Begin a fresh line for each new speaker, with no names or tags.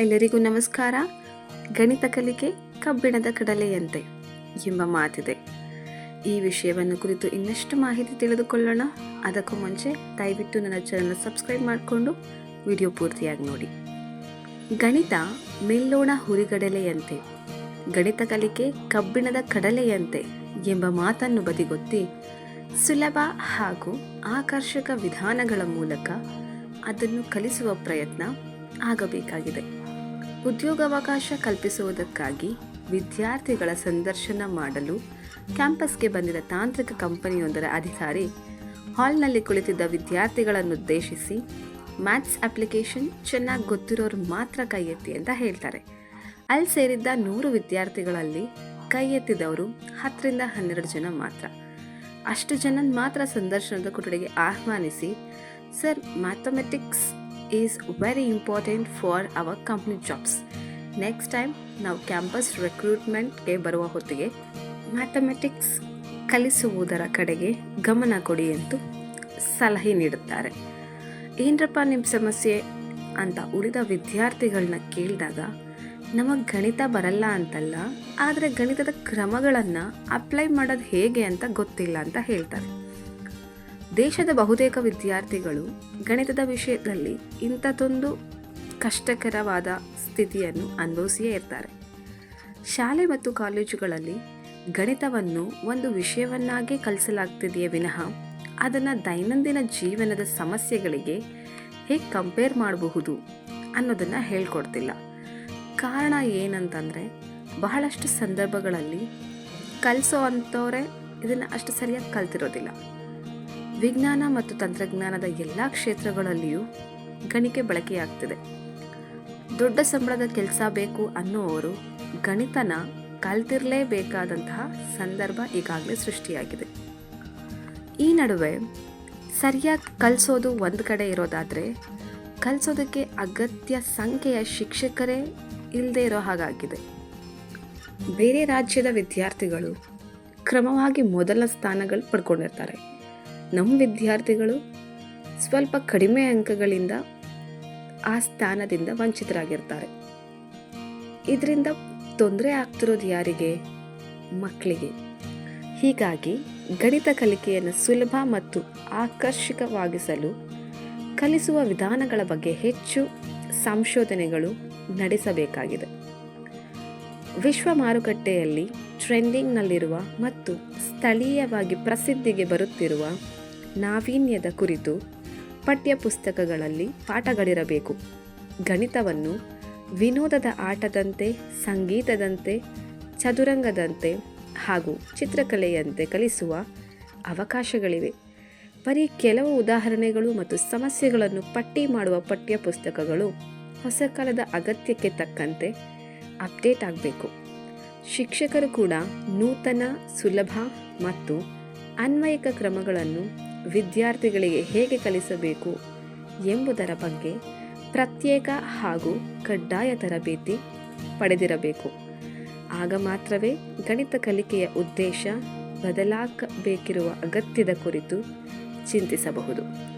ಎಲ್ಲರಿಗೂ ನಮಸ್ಕಾರ. ಗಣಿತ ಕಲಿಕೆ ಕಬ್ಬಿಣದ ಕಡಲೆಯಂತೆ ಎಂಬ ಮಾತಿದೆ. ಈ ವಿಷಯವನ್ನು ಕುರಿತು ಇನ್ನಷ್ಟು ಮಾಹಿತಿ ತಿಳಿದುಕೊಳ್ಳೋಣ. ಅದಕ್ಕೂ ಮುಂಚೆ ದಯವಿಟ್ಟು ನನ್ನ ಚಾನಲ್ ಸಬ್ಸ್ಕ್ರೈಬ್ ಮಾಡಿಕೊಂಡು ವಿಡಿಯೋ ಪೂರ್ತಿಯಾಗಿ ನೋಡಿ. ಗಣಿತ ಮೆಲ್ಲೋಣ ಹುರಿಗಡಲೆಯಂತೆ, ಗಣಿತ ಕಲಿಕೆ ಕಬ್ಬಿಣದ ಕಡಲೆಯಂತೆ ಎಂಬ ಮಾತನ್ನು ಬದಿಗೊತ್ತಿ ಸುಲಭ ಹಾಗೂ ಆಕರ್ಷಕ ವಿಧಾನಗಳ ಮೂಲಕ ಅದನ್ನು ಕಲಿಸುವ ಪ್ರಯತ್ನ ಆಗಬೇಕಾಗಿದೆ. ಉದ್ಯೋಗಾವಕಾಶ ಕಲ್ಪಿಸುವುದಕ್ಕಾಗಿ ವಿದ್ಯಾರ್ಥಿಗಳ ಸಂದರ್ಶನ ಮಾಡಲು ಕ್ಯಾಂಪಸ್ಗೆ ಬಂದಿದ್ದ ತಾಂತ್ರಿಕ ಕಂಪನಿಯೊಂದರ ಅಧಿಕಾರಿ ಹಾಲ್ನಲ್ಲಿ ಕುಳಿತಿದ್ದ ವಿದ್ಯಾರ್ಥಿಗಳನ್ನುದ್ದೇಶಿಸಿ, ಮ್ಯಾಥ್ಸ್ ಅಪ್ಲಿಕೇಶನ್ ಚೆನ್ನಾಗಿ ಗೊತ್ತಿರೋರು ಮಾತ್ರ ಕೈ ಎತ್ತಿ ಅಂತ ಹೇಳ್ತಾರೆ. ಅಲ್ಲಿ ಸೇರಿದ್ದ ನೂರು ವಿದ್ಯಾರ್ಥಿಗಳಲ್ಲಿ ಕೈ ಎತ್ತಿದವರು ಹತ್ತರಿಂದ ಹನ್ನೆರಡು ಜನ ಮಾತ್ರ. ಅಷ್ಟು ಜನ ಮಾತ್ರ ಸಂದರ್ಶನದ ಕೊಠಡಿಗೆ ಆಹ್ವಾನಿಸಿ, sir, mathematics is very important for our company jobs next time ನಾವು ಕ್ಯಾಂಪಸ್ ರೆಕ್ರೂಟ್ಮೆಂಟ್ಗೆ ಬರುವ ಹೊತ್ತಿಗೆ ಮ್ಯಾಥಮೆಟಿಕ್ಸ್ ಕಲಿಸುವುದರ ಕಡೆಗೆ ಗಮನ ಕೊಡಿ ಎಂದು ಸಲಹೆ ನೀಡುತ್ತಾರೆ. ಏನರಪ್ಪ ನಿಮ್ಮ ಸಮಸ್ಯೆ? ಅಂತ ಉಳಿದ ವಿದ್ಯಾರ್ಥಿಗಳನ್ನ ಕೇಳಿದಾಗ, ನಮಗೆ ಗಣಿತ ಬರಲ್ಲ ಅಂತಲ್ಲ, ಆದರೆ ಗಣಿತದ ಕ್ರಮಗಳನ್ನು ಅಪ್ಲೈ ಮಾಡೋದು ಹೇಗೆ ಅಂತ ಗೊತ್ತಿಲ್ಲ ಅಂತ ಹೇಳ್ತಾರೆ. ದೇಶದ ಬಹುತೇಕ ವಿದ್ಯಾರ್ಥಿಗಳು ಗಣಿತದ ವಿಷಯದಲ್ಲಿ ಇಂಥದ್ದೊಂದು ಕಷ್ಟಕರವಾದ ಸ್ಥಿತಿಯನ್ನು ಅನುಭವಿಸಿಯೇ ಇರ್ತಾರೆ. ಶಾಲೆ ಮತ್ತು ಕಾಲೇಜುಗಳಲ್ಲಿ ಗಣಿತವನ್ನು ಒಂದು ವಿಷಯವನ್ನಾಗಿ ಕಲಿಸಲಾಗ್ತಿದೆಯೇ ವಿನಃ ಅದನ್ನು ದೈನಂದಿನ ಜೀವನದ ಸಮಸ್ಯೆಗಳಿಗೆ ಹೇಗೆ ಕಂಪೇರ್ ಮಾಡಬಹುದು ಅನ್ನೋದನ್ನು ಹೇಳ್ಕೊಡ್ತಿಲ್ಲ. ಕಾರಣ ಏನಂತಂದರೆ ಬಹಳಷ್ಟು ಸಂದರ್ಭಗಳಲ್ಲಿ ಕಲಿಸೋ ಅಂಥವರೇ ಇದನ್ನು ಅಷ್ಟು ಸರಿಯಾಗಿ ಕಲ್ತಿರೋದಿಲ್ಲ. ವಿಜ್ಞಾನ ಮತ್ತು ತಂತ್ರಜ್ಞಾನದ ಎಲ್ಲ ಕ್ಷೇತ್ರಗಳಲ್ಲಿಯೂ ಗಣಿಕೆ ಬಳಕೆಯಾಗ್ತಿದೆ. ದೊಡ್ಡ ಸಂಬಳದ ಕೆಲಸ ಬೇಕು ಅನ್ನುವರು ಗಣಿತನ ಕಲ್ತಿರಲೇಬೇಕಾದಂತಹ ಸಂದರ್ಭ ಈಗಾಗಲೇ ಸೃಷ್ಟಿಯಾಗಿದೆ. ಈ ನಡುವೆ ಸರಿಯಾಗಿ ಕಲಿಸೋದು ಒಂದು ಕಡೆ ಇರೋದಾದರೆ ಕಲಿಸೋದಕ್ಕೆ ಅಗತ್ಯ ಸಂಖ್ಯೆಯ ಶಿಕ್ಷಕರೇ ಇಲ್ಲದೆ ಇರೋ ಹಾಗಾಗಿದೆ. ಬೇರೆ ರಾಜ್ಯದ ವಿದ್ಯಾರ್ಥಿಗಳು ಕ್ರಮವಾಗಿ ಮೊದಲ ಸ್ಥಾನಗಳು ಪಡ್ಕೊಂಡಿರ್ತಾರೆ. ನಮ್ಮ ವಿದ್ಯಾರ್ಥಿಗಳು ಸ್ವಲ್ಪ ಕಡಿಮೆ ಅಂಕಗಳಿಂದ ಆ ಸ್ಥಾನದಿಂದ ವಂಚಿತರಾಗಿರ್ತಾರೆ. ಇದರಿಂದ ತೊಂದರೆ ಆಗ್ತಿರೋದು ಯಾರಿಗೆ? ಮಕ್ಕಳಿಗೆ. ಹೀಗಾಗಿ ಗಣಿತ ಕಲಿಕೆಯನ್ನು ಸುಲಭ ಮತ್ತು ಆಕರ್ಷಕವಾಗಿಸಲು ಕಲಿಸುವ ವಿಧಾನಗಳ ಬಗ್ಗೆ ಹೆಚ್ಚು ಸಂಶೋಧನೆಗಳು ನಡೆಸಬೇಕಾಗಿದೆ. ವಿಶ್ವ ಮಾರುಕಟ್ಟೆಯಲ್ಲಿ ಟ್ರೆಂಡಿಂಗ್ನಲ್ಲಿರುವ ಮತ್ತು ಸ್ಥಳೀಯವಾಗಿ ಪ್ರಸಿದ್ಧಿಗೆ ಬರುತ್ತಿರುವ ನಾವೀನ್ಯದ ಕುರಿತು ಪಠ್ಯಪುಸ್ತಕಗಳಲ್ಲಿ ಪಾಠಗಳಿರಬೇಕು. ಗಣಿತವನ್ನು ವಿನೋದದ ಆಟದಂತೆ, ಸಂಗೀತದಂತೆ, ಚದುರಂಗದಂತೆ ಹಾಗೂ ಚಿತ್ರಕಲೆಯಂತೆ ಕಲಿಸುವ ಅವಕಾಶಗಳಿವೆ. ಬರೀ ಕೆಲವು ಉದಾಹರಣೆಗಳು ಮತ್ತು ಸಮಸ್ಯೆಗಳನ್ನು ಪಟ್ಟಿ ಮಾಡುವ ಪಠ್ಯಪುಸ್ತಕಗಳು ಹೊಸ ಕಾಲದ ಅಗತ್ಯಕ್ಕೆ ತಕ್ಕಂತೆ ಅಪ್ಡೇಟ್ ಆಗಬೇಕು. ಶಿಕ್ಷಕರು ಕೂಡ ನೂತನ, ಸುಲಭ ಮತ್ತು ಅನ್ವಯಿಕ ಕ್ರಮಗಳನ್ನು ವಿದ್ಯಾರ್ಥಿಗಳಿಗೆ ಹೇಗೆ ಕಲಿಸಬೇಕು ಎಂಬುದರ ಬಗ್ಗೆ ಪ್ರತ್ಯೇಕ ಹಾಗೂ ಕಡ್ಡಾಯ ತರಬೇತಿ ಪಡೆದಿರಬೇಕು. ಆಗ ಮಾತ್ರವೇ ಗಣಿತ ಕಲಿಕೆಯ ಉದ್ದೇಶ ಬದಲಾಗಬೇಕಿರುವ ಅಗತ್ಯದ ಕುರಿತು ಚಿಂತಿಸಬಹುದು.